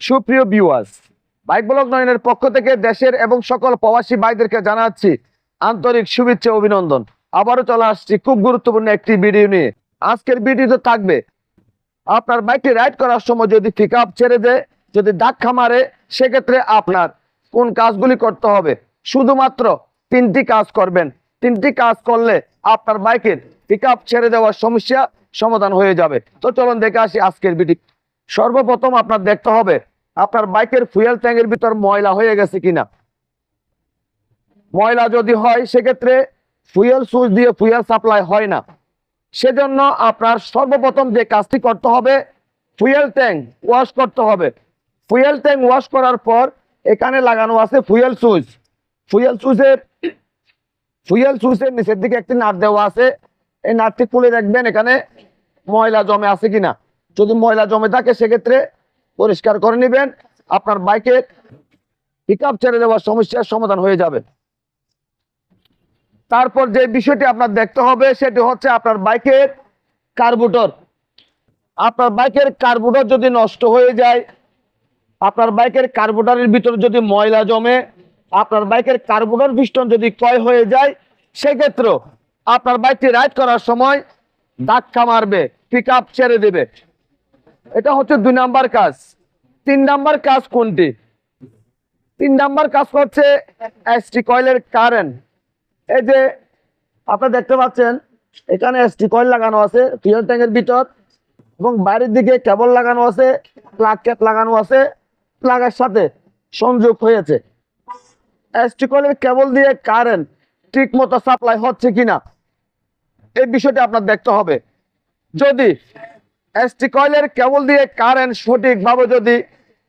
সুপ্রিয় viewers bike blog নয়নের পক্ষ থেকে দেশের এবং সকল প্রবাসী ভাইদেরকে জানাচ্ছি আন্তরিক শুভেচ্ছা অভিনন্দন। আবারও চলে আসছি খুব গুরুত্বপূর্ণ একটি ভিডিও নিয়ে। আজকের ভিডিওতে থাকবে, আপনার বাইকটি রাইড করার সময় যদি পিক ছেড়ে দেয়, যদি ধাক্কা মারে, সেক্ষেত্রে আপনার কোন কাজগুলি করতে হবে? শুধুমাত্র তিনটি কাজ করবেন। তিনটি কাজ করলে আপনার বাইকের পিক ছেড়ে দেওয়ার সমস্যা সমাধান হয়ে যাবে। তো চলুন দেখে আসি আজকের ভিডিও সর্বপ্রথম আপনার দেখতে হবে, আপনার বাইকের ফুয়েল ট্যাঙ্কের ভিতর ময়লা হয়ে গেছে কিনা। ময়লা যদি হয়, সেক্ষেত্রে ফুয়েল সুইচ দিয়ে ফুয়েল সাপ্লাই হয় না। সেজন্য আপনার সর্বপ্রথম যে কাজটি করতে হবে ফুয়েল ট্যাঙ্ক ওয়াশ করতে হবে। ফুয়েল ট্যাঙ্ক ওয়াশ করার পর এখানে লাগানো আছে ফুয়েল সুইচ ফুয়েল সুইচের ফুয়েল সুইচের নিচের দিকে একটি নাট দেওয়া আছে। এই নাটটি খুলে দেখবেন এখানে ময়লা জমে আছে কিনা। যদি ময়লা জমে থাকে, সেক্ষেত্রে পরিষ্কার করে নেবেন। আপনার বাইকের পিক ছেড়ে দেওয়ার সমস্যার সমাধান হয়ে যাবে। তারপর যে বিষয়টি আপনার দেখতে হবে, সেটি হচ্ছে আপনার বাইকের কার্বুটর। আপনার বাইকের কার্বুটর যদি নষ্ট হয়ে যায়, আপনার বাইকের কার্বুটারের ভিতরে যদি ময়লা জমে, আপনার বাইকের কার্বুটার পিস্টন যদি ক্ষয় হয়ে যায় সেক্ষেত্রে আপনার বাইকটি রাইড করার সময় ধাক্কা মারবে পিক ছেড়ে দেবে। এটা হচ্ছে দুই নাম্বার কাজ। তিন নাম্বার কাজ কোনটি? তিন নাম্বার কাজ হচ্ছে এসটি কয়েলের কারেন্ট এই যে আপনারা দেখতে পাচ্ছেন, এখানে এসটি কয়েল লাগানো আছে ফিউল ট্যাঙ্কের ভিতর, এবং বাইরের দিকে কেবল লাগানো আছে প্লাগ ক্যাপ লাগানো আছে প্লাগের সাথে সংযোগ হয়েছে। এসটি কয়েলের কেবল দিয়ে কারেন্ট ঠিক মতো সাপ্লাই হচ্ছে কিনা, এই বিষয়টি আপনার দেখতে হবে। যদি এসটি কয়েলের কেবল দিয়ে কারেন্ট সঠিকভাবে যদি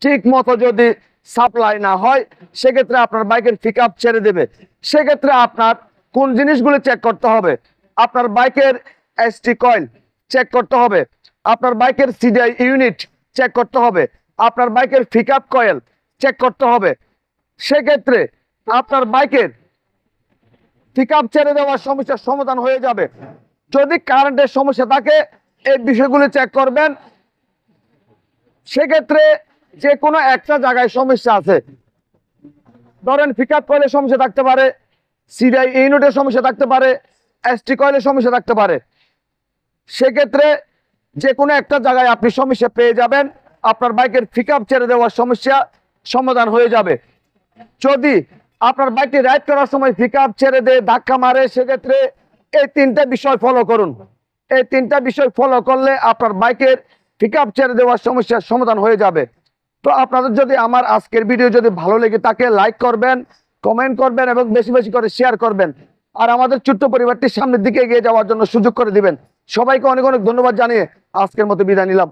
ঠিক মতো যদি সাপ্লাই না হয়, সেক্ষেত্রে আপনার বাইকের পিক ছেড়ে দেবে। সেক্ষেত্রে আপনার কোন জিনিসগুলি চেক করতে হবে? আপনার বাইকের এসটি কয়েল চেক করতে হবে। আপনার বাইকের সিডিআই ইউনিট চেক করতে হবে। আপনার বাইকের পিক আপ কয়েল চেক করতে হবে। সেক্ষেত্রে আপনার বাইকের পিক ছেড়ে দেওয়ার সমস্যার সমাধান হয়ে যাবে। যদি কারেন্টের সমস্যা থাকে এই বিষয়গুলি চেক করবেন। সেক্ষেত্রে যে কোনো একটা জায়গায় সমস্যা আছে। ধরেন পিক আপ কয়েলের সমস্যা থাকতে পারে সিডিআই ইউনিটের সমস্যা থাকতে পারে এসটি কয়েলের সমস্যা থাকতে পারে। সেক্ষেত্রে যে কোনো একটা জায়গায় আপনি সমস্যা পেয়ে যাবেন। আপনার বাইকের পিক আপ ছেড়ে দেওয়ার সমস্যা সমাধান হয়ে যাবে। যদি আপনার বাইকটি রাইড করার সময় পিক আপ ছেড়ে দেয় ধাক্কা মারে, সেক্ষেত্রে এই তিনটা বিষয় ফলো করুন। এই তিনটা বিষয় ফলো করলে আপনার বাইকের পিক আপ ছেড়ে দেওয়ার সমস্যার সমাধান হয়ে যাবে। তো আপনাদের যদি আমার আজকের ভিডিও যদি ভালো লেগে থাকে লাইক করবেন কমেন্ট করবেন এবং বেশি বেশি করে শেয়ার করবেন। আর আমাদের ছোট্ট পরিবারটি সামনের দিকে এগিয়ে যাওয়ার জন্য সুযোগ করে দিবেন। সবাইকে অনেক অনেক ধন্যবাদ জানিয়ে আজকের মতো বিদায় নিলাম।